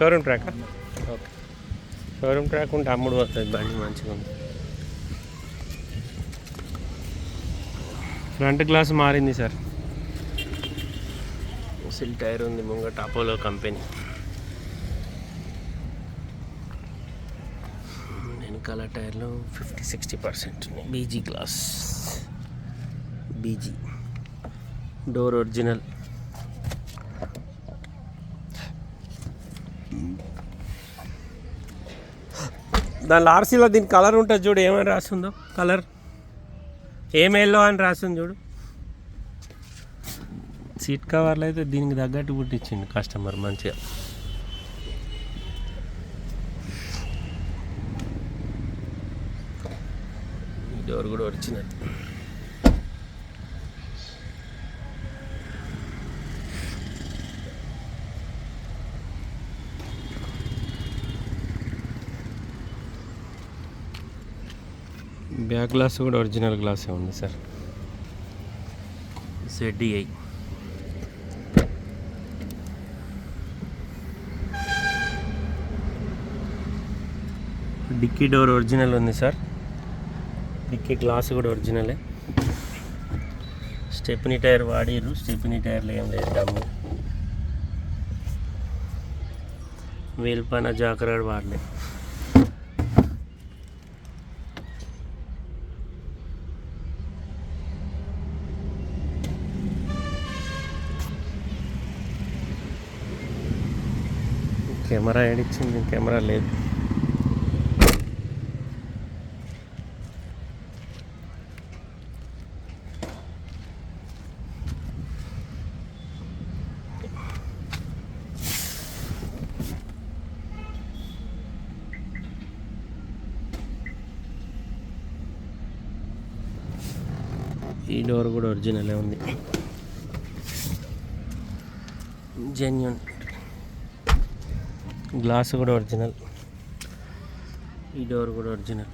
Showroom track okay showroom track ఉంటే అమ్ముడు వస్తుంది బండి మంచిగా ఉంది. ఫ్రంట్ గ్లాస్ మారింది సార్. సిల్ టైర్ ఉంది ముంగట అపోలో కంపెనీ. వెనకాల టైర్లు fifty sixty percent BG glass. BG. Door original. దానిలో ఆర్సీలో దీని కలర్ ఉంటుంది చూడు ఏమని రాస్తుందో కలర్. ఏమేల్లో అని రాస్తుంది చూడు. సీట్ కవర్లు అయితే దీనికి తగ్గట్టు పుట్టించిండు కస్టమర్ మంచిగా. డోర్ కూడా వచ్చినది బ్యాక్ గ్లాస్ కూడా ఒరిజినల్ గ్లాసే ఉంది sir. ZDI dickey door original ఉంది సార్. డిక్కీ గ్లాస్ కూడా ఒరిజినలే. స్టెప్నీ టైర్ వాడిరు స్టెప్నీ టైర్లు ఏం లేదు డమ్ము. వీల్ పైన జాకరాడు కెమెరా ఏడిచ్చింది కెమెరా లేదు. ఈ డోర్ కూడా ఒరిజినలే ఉంది. జెన్యున్ గ్లాస్ కూడా ఒరిజినల్. ఈ డోర్ కూడా ఒరిజినల్.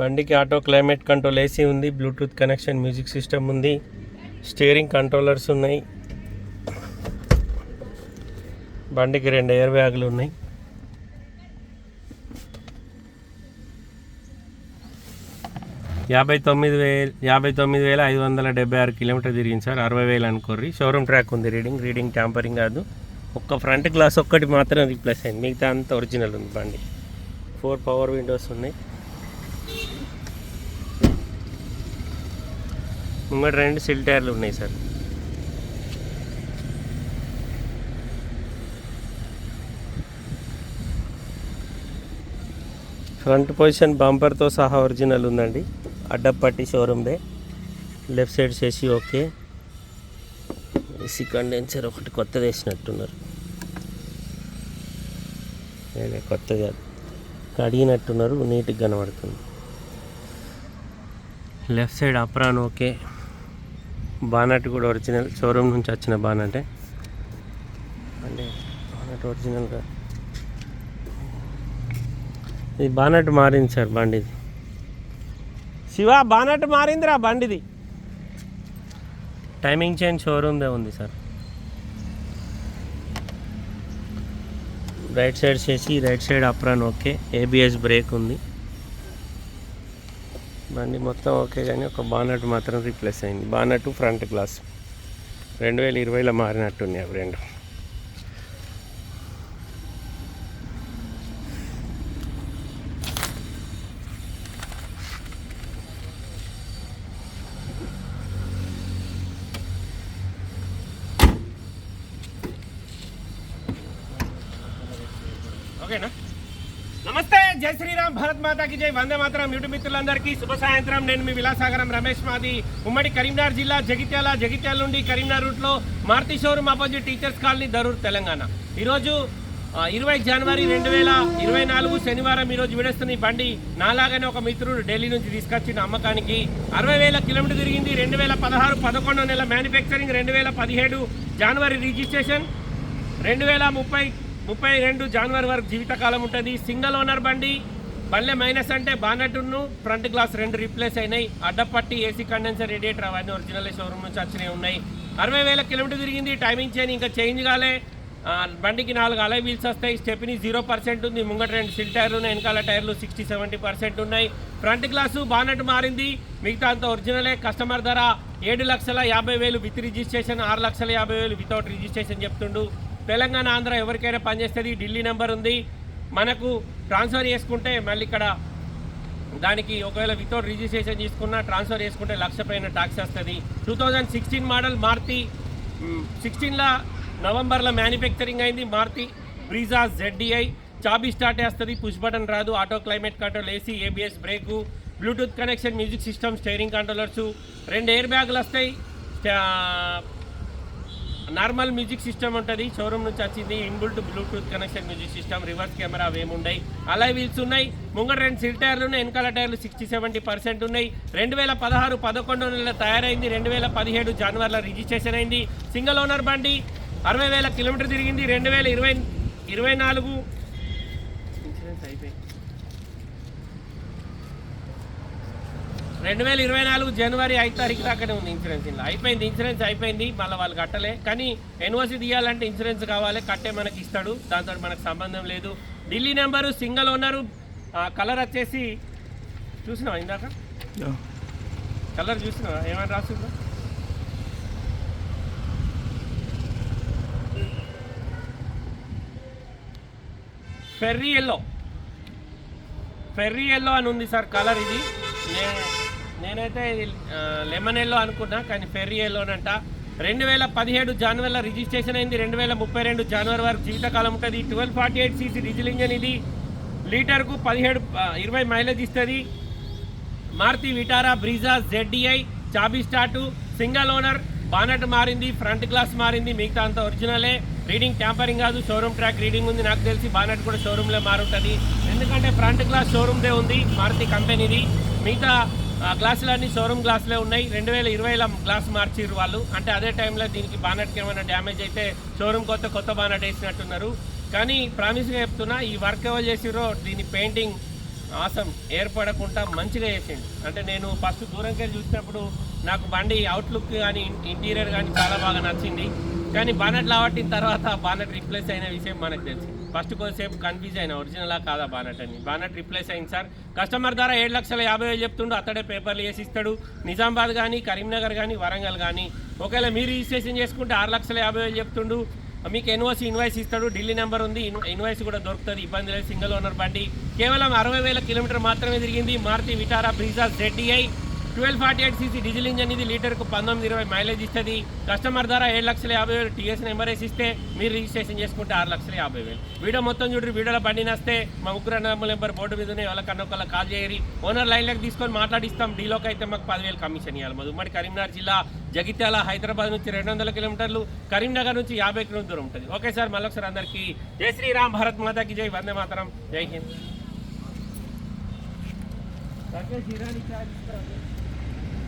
బండికి ఆటో క్లైమేట్ కంట్రోల్ ఏసీ ఉంది బ్లూటూత్ కనెక్షన్ మ్యూజిక్ సిస్టమ్ ఉంది స్టీరింగ్ కంట్రోలర్స్ ఉన్నాయి. బండికి రెండు ఎయిర్ బ్యాగులు ఉన్నాయి. యాభై తొమ్మిది వేలు యాభై తొమ్మిది వేల ఐదు వందల డెబ్బై ఆరు కిలోమీటర్ తిరిగింది సార్. అరవై వేలు అనుకోర్రి. షోరూమ్ ట్రాక్ ఉంది రీడింగ్ రీడింగ్ ట్యాంపరింగ్ కాదు. ఒక్క ఫ్రంట్ గ్లాస్ ఒక్కటి మాత్రం రీప్లేస్ అయింది. మిగతా అంత ఒరిజినల్ ఉంది బండి. ఫోర్ పవర్ విండోస్ ఉన్నాయి. ముంగట రెండు సిల్ టైర్లు ఉన్నాయి సార్. ఫ్రంట్ పొజిషన్ బంపర్తో సహా ఒరిజినల్ ఉందండి. అడ్డపట్టి షోరూమ్దే. లెఫ్ట్ సైడ్ చేసి ఓకే. ఏసీ కండెన్సర్ ఒకటి కొత్తది వేసినట్టున్నారు. నేనే కొత్తది కడిగినట్టున్నారు నీట్గా కనబడుతుంది. Left side apron okay. Bonnet కూడా ఒరిజినల్ షోరూమ్ నుంచి వచ్చిన బానటే. అంటే బానట్ ఒరిజినల్గా. ఇది బానట్ మారింది సార్ బండిది. శివ బానట్ మారిందిరా బండిది. టైమింగ్ చైన్ షోరూమ్దే ఉంది సార్. రైట్ సైడ్ చేసి right side apron okay ABS brake ఉంది. బండి మొత్తం ఓకే కానీ ఒక బానట్ మాత్రం రీప్లేస్ అయింది. బానట్ ఫ్రంట్ గ్లాస్ రెండు వేల ఇరవైలో మారినట్టున్నాయి అవి రెండు ఓకేనా? నమస్తే జై శ్రీరామ్ భారత్ మాతాకి జై. వందే మాత్రం యూట్యూబ్ మిత్రులందరికీ శుభ సాయంత్రం. నేను మీ విలాసాగరం రమేష్ మాది. ఉమ్మడి కరీంనగర్ జిల్లా జగిత్యాల జగిత్యాల నుండి కరీంనగర్ రూట్లో Maruti showroom opposite teachers colony Darur Telangana. ఈరోజు ఇరవై జనవరి రెండు వేల ఇరవై నాలుగు శనివారం ఈరోజు విడేస్తున్న ఈ బండి నాలాగానే ఒక మిత్రుడు ఢిల్లీ నుంచి తీసుకొచ్చిన అమ్మకానికి. అరవై వేల కిలోమీటర్ తిరిగింది. రెండు వేల పదహారు పదకొండో నెల మ్యానుఫ్యాక్చరింగ్ రెండు వేల పదిహేడు జనవరి రిజిస్ట్రేషన్ రెండు వేల ముప్పై ముప్పై రెండు జనవరి వరకు జీవితకాలం ఉంటుంది. సింగిల్ ఓనర్ బండి బండ్లే మైనస్ అంటే బానెట్ను ఫ్రంట్ గ్లాస్ రెండు రీప్లేస్ అయినాయి. అడ్డపట్టి ఏసీ కండెన్సర్ రేడియేటర్ అవన్నీ ఒరిజినల్ షోరూమ్ నుంచి వచ్చినవి ఉన్నాయి. అరవై వేల కిలోమీటర్ తిరిగింది. టైమింగ్ చేయని ఇంకా చేంజ్ కాలే. బండికి నాలుగు అలై వీల్స్ వస్తాయి. స్టెప్ని జీరో పర్సెంట్ ఉంది. ముంగట రెండు సిల్ టైర్లు ఉన్నాయి, వెనకాల టైర్లు సిక్స్టీ సెవెంటీ పర్సెంట్ ఉన్నాయి. ఫ్రంట్ గ్లాసు బానెట్ మారింది. మిగతా అంతా ఒరిజినలే కస్టమర్ ధర ఏడు లక్షల యాభై వేలు విత్ రిజిస్ట్రేషన్ ఆరు లక్షల యాభై వేలు వితౌట్ రిజిస్ట్రేషన్ చెప్తుండు. తెలంగాణ ఆంధ్ర ఎవరికైనా పనిచేస్తుంది ఢిల్లీ నెంబర్ ఉంది. మనకు ట్రాన్స్ఫర్ చేసుకుంటే మళ్ళీ ఇక్కడ దానికి ఒకవేళ వితౌట్ రిజిస్ట్రేషన్ తీసుకున్నా ట్రాన్స్ఫర్ చేసుకుంటే లక్ష పైన ట్యాక్స్ వస్తుంది. Two thousand sixteen model Maruti సిక్స్టీన్లో నవంబర్లో మ్యానుఫ్యాక్చరింగ్ అయింది మారుతి బ్రీజా జెడ్డిఐ చాబీ స్టార్ట్ చేస్తుంది పుష్ బటన్ రాదు auto climate control AC ABS brake bluetooth connection music system steering controllers రెండు ఎయిర్ బ్యాగులు వస్తాయి. నార్మల్ మ్యూజిక్ సిస్టమ్ ఉంటుంది. షోరూమ్ నుంచి వచ్చింది inbuilt bluetooth connection music system reverse camera అవేమి ఉన్నాయి అలా వీల్స్ ఉన్నాయి. ముంగట రెండు సిల్ టైర్లు ఉన్నాయి వెనకాల టైర్లు సిక్స్టీ సెవెంటీ పర్సెంట్ ఉన్నాయి. రెండు వేల పదహారు పదకొండు నెలల తయారైంది రెండు వేల పదిహేడు జనవరిలో రిజిస్ట్రేషన్ అయింది. సింగిల్ ఓనర్ బండి అరవై వేల కిలోమీటర్ తిరిగింది రెండు వేల ఇరవై ఇరవై నాలుగు. ఇన్సూరెన్స్ అయిపోయింది. రెండు వేల ఇరవై నాలుగు జనవరి ఐదు తారీఖు దాకానే ఉంది ఇన్సూరెన్స్ ఇలా అయిపోయింది ఇన్సూరెన్స్ అయిపోయింది మళ్ళీ వాళ్ళు కట్టలే. కానీ ఎన్ఓసి తీయాలంటే ఇన్సూరెన్స్ కావాలి కట్టే మనకి ఇస్తాడు. దాంతో మనకు సంబంధం లేదు. Delhi number single owner colour వచ్చేసి చూసినావా ఇందాక? కలర్ చూసినావా? ఏమైనా రాసిందో? Fiery yellow. ఫెర్రీ ఎల్లో అని ఉంది సార్ కలర్ ఇది. నే- నేనైతే లెమన్ ఎల్లో అనుకున్నా కానీ ఫెర్రీ ఎల్లోనంట రెండు వేల పదిహేడు జనవరిలో రిజిస్ట్రేషన్ అయింది. రెండు వేల ముప్పై రెండు జనవరి వరకు జీవితకాలం ఉంటుంది. Twelve forty eight CC diesel engine ఇది లీటర్కు పదిహేడు ఇరవై మైలేజ్ ఇస్తుంది. మారుతి విటారా బ్రీజా జెడ్డిఐ చాబీ స్టార్టు సింగల్ ఓనర్ బానట్ మారింది ఫ్రంట్ గ్లాస్ మారింది మిగతా అంత ఒరిజినలే. రీడింగ్ ట్యాంపరింగ్ కాదు షోరూమ్ ట్రాక్ రీడింగ్ ఉంది నాకు తెలిసి బానట్ కూడా షోరూంలో మారుంటుంది. ఎందుకంటే ఫ్రంట్ గ్లాస్ షోరూమ్దే ఉంది మారుతి కంపెనీది. మిగతా గ్లాసులన్నీ షోరూమ్ గ్లాసులే ఉన్నాయి. రెండు వేల ఇరవైలో గ్లాస్ మార్చిర్రు వాళ్ళు. అంటే అదే టైంలో దీనికి బానట్కి ఏమైనా డ్యామేజ్ అయితే షోరూమ్ కొత్త కొత్త బానట్ వేసినట్టున్నారు. కానీ ప్రామిస్గా చెప్తున్నా ఈ వర్క్ ఎవరు చేసిరో దీని పెయింటింగ్ ఆసం ఏర్పడకుండా మంచిగా చేసిండు. అంటే నేను ఫస్ట్ దూరంకి చూసినప్పుడు నాకు బండి అవుట్లుక్ కానీ ఇంటీరియర్ కానీ చాలా బాగా నచ్చింది. కానీ బానెట్ లావట్టిన తర్వాత బానెట్ రీప్లేస్ అయిన విషయం మనకు తెలిసింది. ఫస్ట్ కొద్దిసేపు కన్ఫ్యూజ్ అయిన ఒరిజినలా కాదా బానట్ అని. బానట్ రిప్లేస్ అయింది సార్. కస్టమర్ ధర ఏడు లక్షల యాభై వేలు చెప్తుండు అతడే పేపర్లు వేసి ఇస్తాడు. నిజామాబాద్ కానీ కరీంనగర్ కానీ వరంగల్ కానీ ఒకవేళ మీరు రిజిస్ట్రేషన్ చేసుకుంటే ఆరు లక్షల యాభై వేలు చెప్తుండు. మీకు ఎన్ఓసి ఇన్వాయిస్ ఇస్తాడు ఢిల్లీ నెంబర్ ఉంది. ఇన్వాయిస్ కూడా దొరుకుతుంది ఇబ్బంది లేదు సింగిల్ ఓనర్ బండి. కేవలం అరవై వేల కిలోమీటర్ మాత్రమే తిరిగింది. Maruti Vitara Brezza ZDI twelve forty eight CC diesel engine ఇది లీటర్కు పంతొమ్మిది ఇరవై మైలేజ్ ఇస్తుంది. కస్టమర్ ధర ఏడు లక్షల యాభై వేలు టీఎస్ నెంబర్ వేసి ఇస్తే మీరు రిజిస్ట్రేషన్ చేసుకుంటే ఆరు లక్షల యాభై వేలు. వీడియో మొత్తం చూడరు వీడియోలో బండి నస్తే మా ముగ్గురు అన్నదమ్ముల నెంబర్ బోర్డు మీద ఉన్నాయి. వాళ్ళకన్నా ఒకళ్ళ కాల్ చేయరి. ఓనర్ లైన్లకు తీసుకొని మాట్లాడిస్తాం. డీలోకి అయితే మాకు పదివేలు కమిషన్ ఇవ్వాలి మాది ఉమ్మడి కరీంనగర్ జిల్లా జగిత్యాల హైదరాబాద్ నుంచి రెండు వందల కిలోమీటర్లు కరీంనగర్ నుంచి యాభై కిలోమీటర్ దూరం ఉంటుంది. ఓకే సార్ మళ్ళొకసారి అందరికీ జై శ్రీరామ్ భారత్ మాతాకి జై. వందే మాతరం. జై హింద్.